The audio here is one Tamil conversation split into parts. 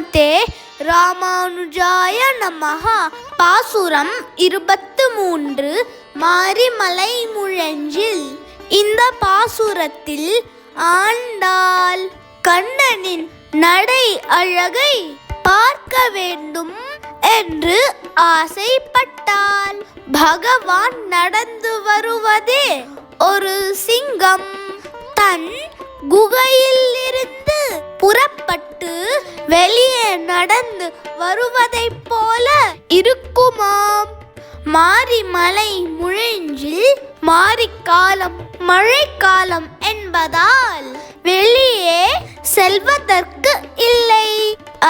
ஸ்ரீமதே ராமானுஜாய நமஹா. பாசுரம் இருபத்து மூன்று மாரிமலை முழஞ்சில். இந்த பாசுரத்தில் ஆண்டாள் கண்ணனின் நடை அழகை பார்க்க வேண்டும் என்று ஆசைப்பட்டாள். பகவான் நடந்து வருவதே ஒரு சிங்கம். தன் குகையில் இருந்து வருவதைப் போல இருக்குமாம். மாரிமலை முழிஞ்சில் மாரிக்காலம் மழைக்காலம் என்பதால் வெளியே செல்வதற்கு இல்லை.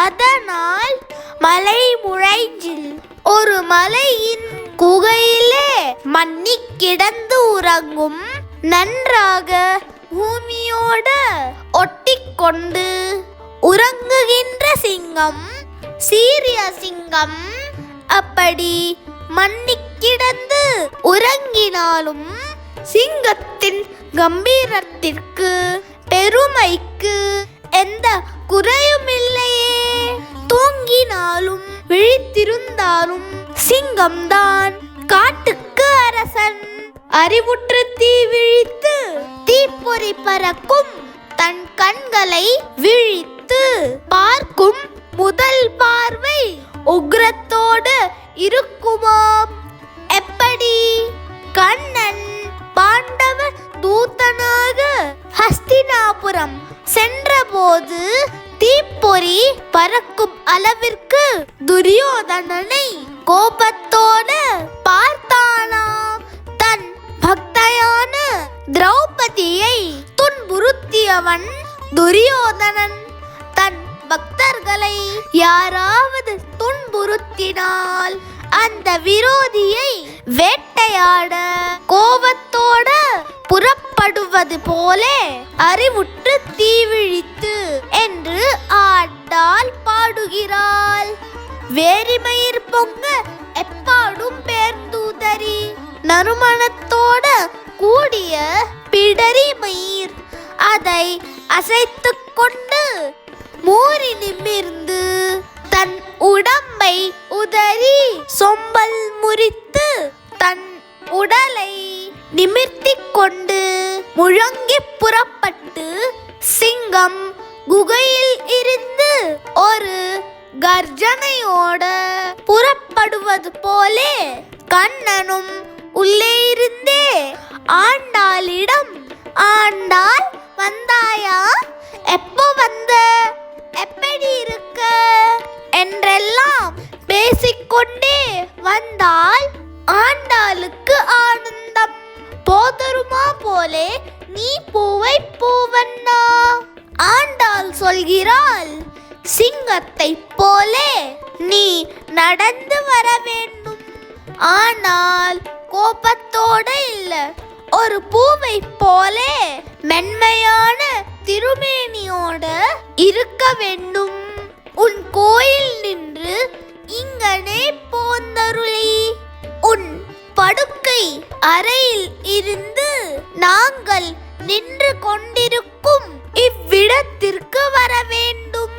அதனால் மலை முழைஞ்சில் ஒரு மலையின் குகையிலே மன்னி கிடந்து உறங்கும் நன்றாக பூமியோட ஒட்டிக்கொண்டு உறங்குகின்ற சிங்கம் சீரிய சிங்கம் அப்படி மண்ணி கிடந்து உறங்கினாலும் சிங்கத்தின் கம்பீரத்திற்கு பெருமைக்கு எந்த குறையும் இல்லையே தூங்கினாலும் விழித்திருந்தாலும் சிங்கம்தான் காட்டுக்கு அரசன். அறிவுற்று தீ விழித்து தீப்பொறி பறக்கும் தன் கண்களை விழித்து பார்க்கும் முதல் பார்வை உக்ரத்தோடு இருக்குமாம் எப்படி? கண்ணன் பாண்டவ தூதனாக ஹஸ்தினாபுரம் சென்றபோது தீப்பொறி பறக்கும் அளவிற்கு துரியோதனனை கோபத்தோடு பார்த்தானாம் தன் பக்தையான திரௌபதியை துன்புறுத்தியவன் துரியோதனன். பக்தர்களை யாராவது துன்புறுத்தினால் அந்த விரோதியை வேட்டையாட கோபத்தோட புறப்படுவது போலே அறிவுற்று தீவிழித்து என்று ஆட்டால் பாடுகிறாள். வேரிமயிர் பொங்க எப்பாடும் பேர்ந்தூதரி. நறுமணத்தோட கூடிய பிடரி மயிர் அதை அசைத்து கொண்டு மூறி நிமிர்ந்து தன் உடம்பை உதறி சொம்பல் முறித்து தன் உடலை நிமிர்த்தி கொண்டு முழங்கி புறப்பட்டு சிங்கம் குகையில் இருந்து ஒரு கர்ஜனையோட புறப்படுவது போலே கண்ணனும் உள்ளே இருந்தே ஆண்டாளிடம் ஆண்டாள் வந்தாயா? எப்போ வந்த வந்தால் ஆண்டாளுக்கு ஆனந்தம். போதருமா போலே நீ பூவை பூவண்ணா. ஆண்டாள் சொல்கிறாள் சிங்கத்தை போலே நீ நடந்து வர வேண்டும். ஆனால் கோபத்தோடு இல்ல ஒரு பூவை போலே மென்மையான திருமேனியோட இருக்க வேண்டும். உன் கோயில் நின்று இங்கனே போந்தருளி. உன் படுக்கை அறையில் இருந்து நாங்கள் நின்று கொண்டிருக்கும் இவ்விடத்திற்கு வர வேண்டும்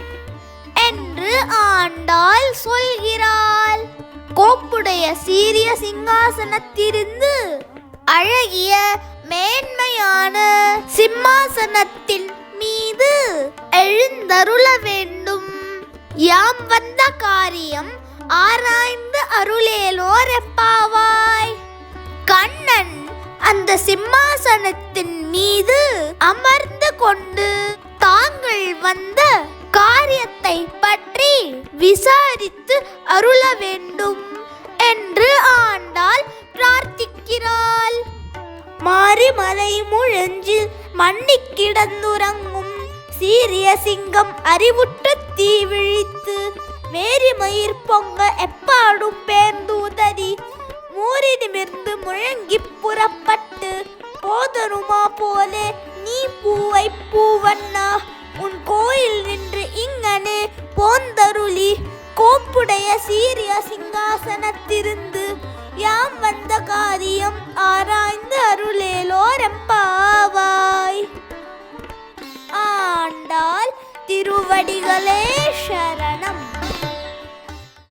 என்று ஆண்டாள் சொல்கிறாள். கோப்புடைய சீரிய சிங்காசனத்திலிருந்து அழகிய மேன்மையான சிம்மாசனத்தின் மீது எழுந்தருள வேண்டும். யாம் வந்த காரியம் ஆராய்ந்து அருளேலோர் எப்பாவாய் கண்ணன் அந்த சிம்மாசனத்தின் மீது அமர்ந்து கொண்டு தாங்கள் வந்த காரியத்தை பற்றி விசாரித்து அருள வேண்டும் என்று ஆண்டாள் பிரார்த்திக்கிறாள். மாரிமலை முழஞ்சு மண்ணி கிடந்துறங்கும் சீரிய சிங்கம் அறிவுற்ற தீ விழித்து வேரிமயிர் பொங்க எப்பாடும் பேர்ந்தூதறி மூறி நிமிர்ந்து முழங்கி புறப்பட்டு போதருமா போலே நீ பூவை பூவண்ணா உன் கோயில் நின்று இங்கனே போந்தருளி கோப்புடைய சீரிய சிங்காசனத்திருந்து யாம் வந்த காரியம் ஆராய்ந்து அருளேலோரம்பாவாய். ஆண்டாள் திருவடிகளே சரணம்.